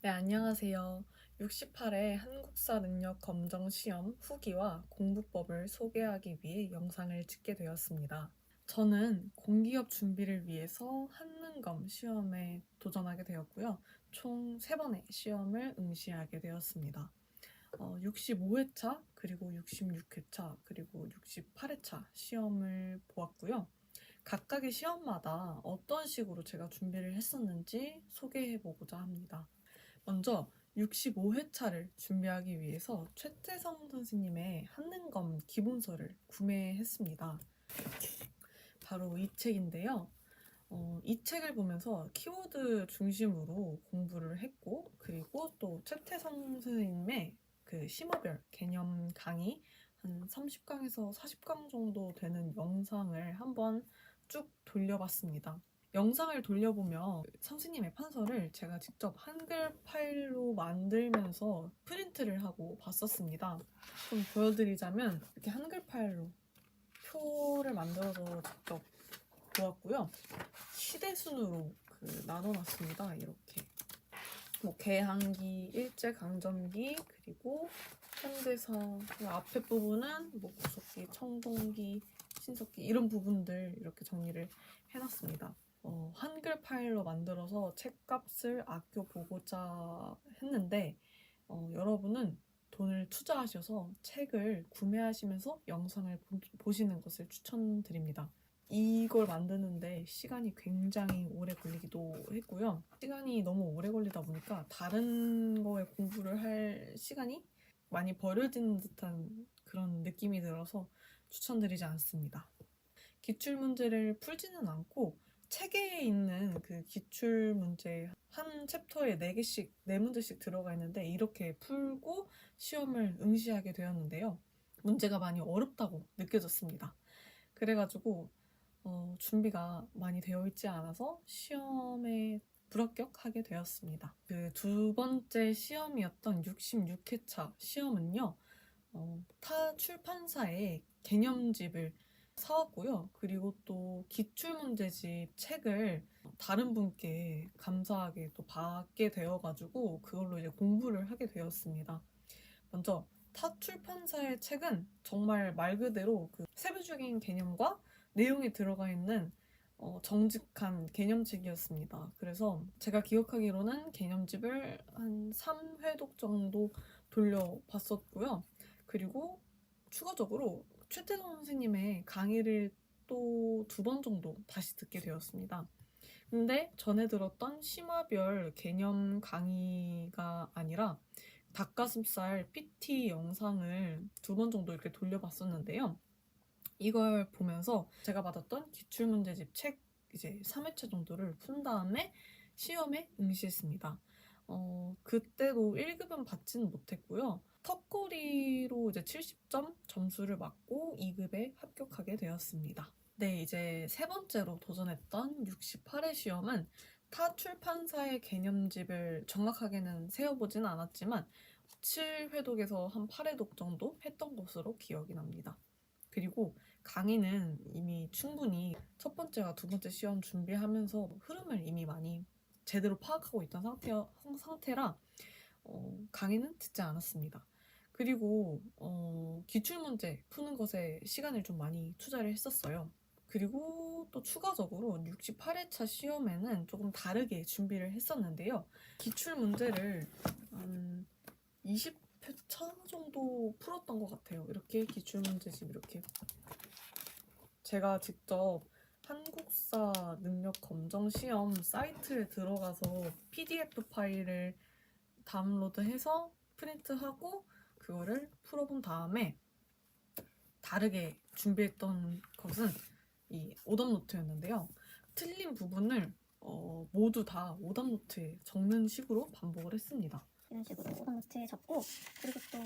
네, 안녕하세요. 68회 한국사 능력 검정 시험 후기와 공부법을 소개하기 위해 영상을 찍게 되었습니다. 저는 공기업 준비를 위해서 한능검 시험에 도전하게 되었고요. 총 3번의 시험을 응시하게 되었습니다. 어, 65회차, 그리고 66회차, 그리고 68회차 시험을 보았고요. 각각의 시험마다 어떤 식으로 제가 준비를 했었는지 소개해 보고자 합니다. 먼저 65회차를 준비하기 위해서 최태성 선생님의 한능검 기본서를 구매했습니다. 바로 이 책인데요. 어, 이 책을 보면서 키워드 중심으로 공부를 했고, 그리고 또 최태성 선생님의 그 심화별 개념 강의 한 30강에서 40강 정도 되는 영상을 한번 쭉 돌려봤습니다. 영상을 돌려보면 선생님의 판서를 제가 직접 한글 파일로 만들면서 프린트를 하고 봤었습니다. 좀 보여드리자면 이렇게 한글 파일로 표를 만들어서 직접 보았고요. 시대 순으로 그 나눠놨습니다. 이렇게 뭐 개항기, 일제 강점기 그리고 현대사 그 앞에 부분은 뭐 구석기, 청동기, 신석기 이런 부분들 이렇게 정리를 해놨습니다. 어, 한글 파일로 만들어서 책값을 아껴보고자 했는데 어, 여러분은 돈을 투자하셔서 책을 구매하시면서 영상을 보- 보시는 것을 추천드립니다. 이걸 만드는데 시간이 굉장히 오래 걸리기도 했고요. 시간이 너무 오래 걸리다 보니까 다른 거에 공부를 할 시간이 많이 버려지는 듯한 그런 느낌이 들어서 추천드리지 않습니다. 기출 문제를 풀지는 않고 책에 있는 그 기출 문제 한 챕터에 4개씩, 4문제씩 들어가 있는데 이렇게 풀고 시험을 응시하게 되었는데요. 문제가 많이 어렵다고 느껴졌습니다. 그래가지고 어, 준비가 많이 되어 있지 않아서 시험에 불합격하게 되었습니다. 그 두 번째 시험이었던 66회차 시험은요, 어, 타 출판사의 개념집을 사왔고요. 그리고 또 기출문제집 책을 다른 분께 감사하게 또 받게 되어가지고 그걸로 이제 공부를 하게 되었습니다. 먼저 타 출판사의 책은 정말 말 그대로 그 세부적인 개념과 내용이 들어가 있는 어, 정직한 개념책이었습니다. 그래서 제가 기억하기로는 개념집을 한 3회독 정도 돌려봤었고요. 그리고 추가적으로 최태성 선생님의 강의를 또 두 번 정도 다시 듣게 되었습니다. 근데 전에 들었던 심화별 개념 강의가 아니라 닭가슴살 PT 영상을 두 번 정도 이렇게 돌려봤었는데요. 이걸 보면서 제가 받았던 기출문제집 책 이제 3회차 정도를 푼 다음에 시험에 응시했습니다. 어, 그때도 1급은 받지는 못했고요. 턱걸이로 이제 70점 점수를 맞고 2급에 합격하게 되었습니다. 네, 이제 세 번째로 도전했던 68회 시험은 타 출판사의 개념집을 정확하게는 세어보진 않았지만 7회독에서 한 8회독 정도 했던 것으로 기억이 납니다. 그리고 강의는 이미 충분히 첫 번째와 두 번째 시험 준비하면서 흐름을 이미 많이 제대로 파악하고 있던 상태, 상태라 어, 강의는 듣지 않았습니다. 그리고 어, 기출문제 푸는 것에 시간을 좀 많이 투자를 했었어요. 그리고 또 추가적으로 68회차 시험에는 조금 다르게 준비를 했었는데요. 기출문제를 한 20회차 정도 풀었던 것 같아요. 이렇게 기출문제집 이렇게 제가 직접 한국사 능력 검정 시험 사이트에 들어가서 PDF 파일을 다운로드해서 프린트하고 그거를 풀어본 다음에 다르게 준비했던 것은 이 오답 노트였는데요. 틀린 부분을 어, 모두 다 오답 노트에 적는 식으로 반복을 했습니다. 이런 식으로 오답 노트에 적고 그리고 또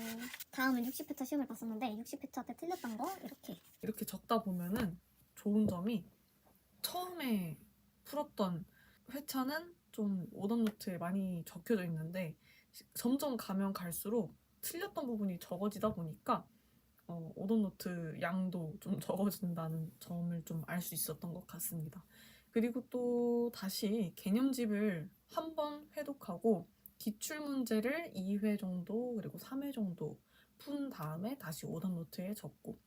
다음은 60회차 시험을 봤었는데 60회차 때 틀렸던 거 이렇게 이렇게 적다 보면은 좋은 점이 처음에 풀었던 회차는 좀 오답 노트에 많이 적혀져 있는데 점점 가면 갈수록 틀렸던 부분이 적어지다 보니까 어, 오답 노트 양도 좀 적어진다는 점을 좀 알 수 있었던 것 같습니다. 그리고 또 다시 개념집을 한 번 회독하고 기출 문제를 2회 정도 그리고 3회 정도 푼 다음에 다시 오답 노트에 적고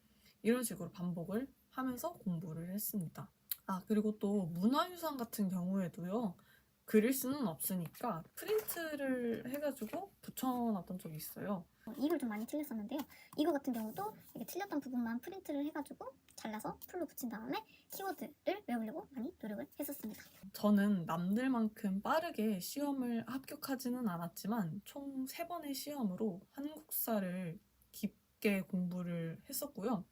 이런 식으로 반복을 하면서 공부를 했습니다. 아 그리고 또 문화유산 같은 경우에도요. 그릴 수는 없으니까 프린트를 해가지고 붙여놨던 적이 있어요. 어, 이걸 좀 많이 틀렸었는데요. 이거 같은 경우도 이게 틀렸던 부분만 프린트를 해가지고 잘라서 풀로 붙인 다음에 키워드를 외우려고 많이 노력을 했었습니다. 저는 남들만큼 빠르게 시험을 합격하지는 않았지만 총 3번의 시험으로 한국사를 깊게 공부를 했었고요.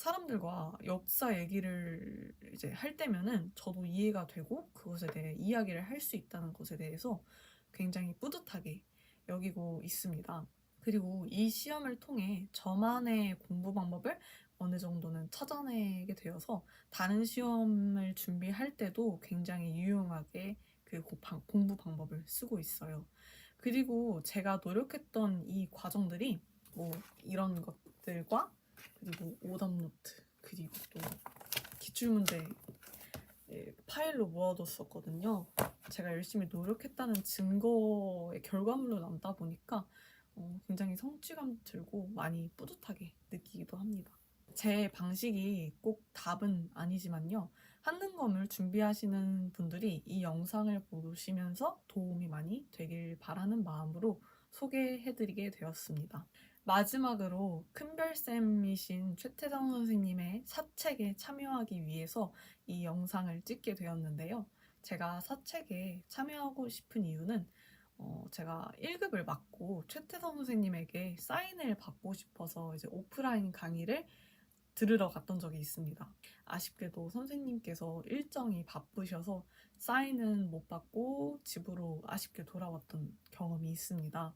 사람들과 역사 얘기를 이제 할 때면은 저도 이해가 되고 그것에 대해 이야기를 할 수 있다는 것에 대해서 굉장히 뿌듯하게 여기고 있습니다. 그리고 이 시험을 통해 저만의 공부 방법을 어느 정도는 찾아내게 되어서 다른 시험을 준비할 때도 굉장히 유용하게 그 공부 방법을 쓰고 있어요. 그리고 제가 노력했던 이 과정들이 뭐 이런 것들과 그리고 오답 노트 그리고 또 기출문제 예, 파일로 모아뒀었거든요. 제가 열심히 노력했다는 증거의 결과물로 남다 보니까 어, 굉장히 성취감 들고 많이 뿌듯하게 느끼기도 합니다. 제 방식이 꼭 답은 아니지만요. 한능검을 준비하시는 분들이 이 영상을 보시면서 도움이 많이 되길 바라는 마음으로 소개해드리게 되었습니다. 마지막으로 큰별쌤이신 최태성 선생님의 사책에 참여하기 위해서 이 영상을 찍게 되었는데요. 제가 사책에 참여하고 싶은 이유는 어, 제가 1급을 맡고 최태성 선생님에게 사인을 받고 싶어서 이제 오프라인 강의를 들으러 갔던 적이 있습니다. 아쉽게도 선생님께서 일정이 바쁘셔서 사인은 못 받고 집으로 아쉽게 돌아왔던 경험이 있습니다.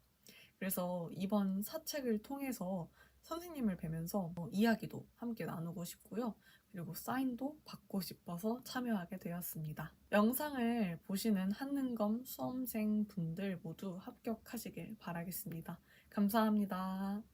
그래서 이번 사책을 통해서 선생님을 뵈면서 어, 이야기도 함께 나누고 싶고요. 그리고 사인도 받고 싶어서 참여하게 되었습니다. 영상을 보시는 한능검 수험생 분들 모두 합격하시길 바라겠습니다. 감사합니다.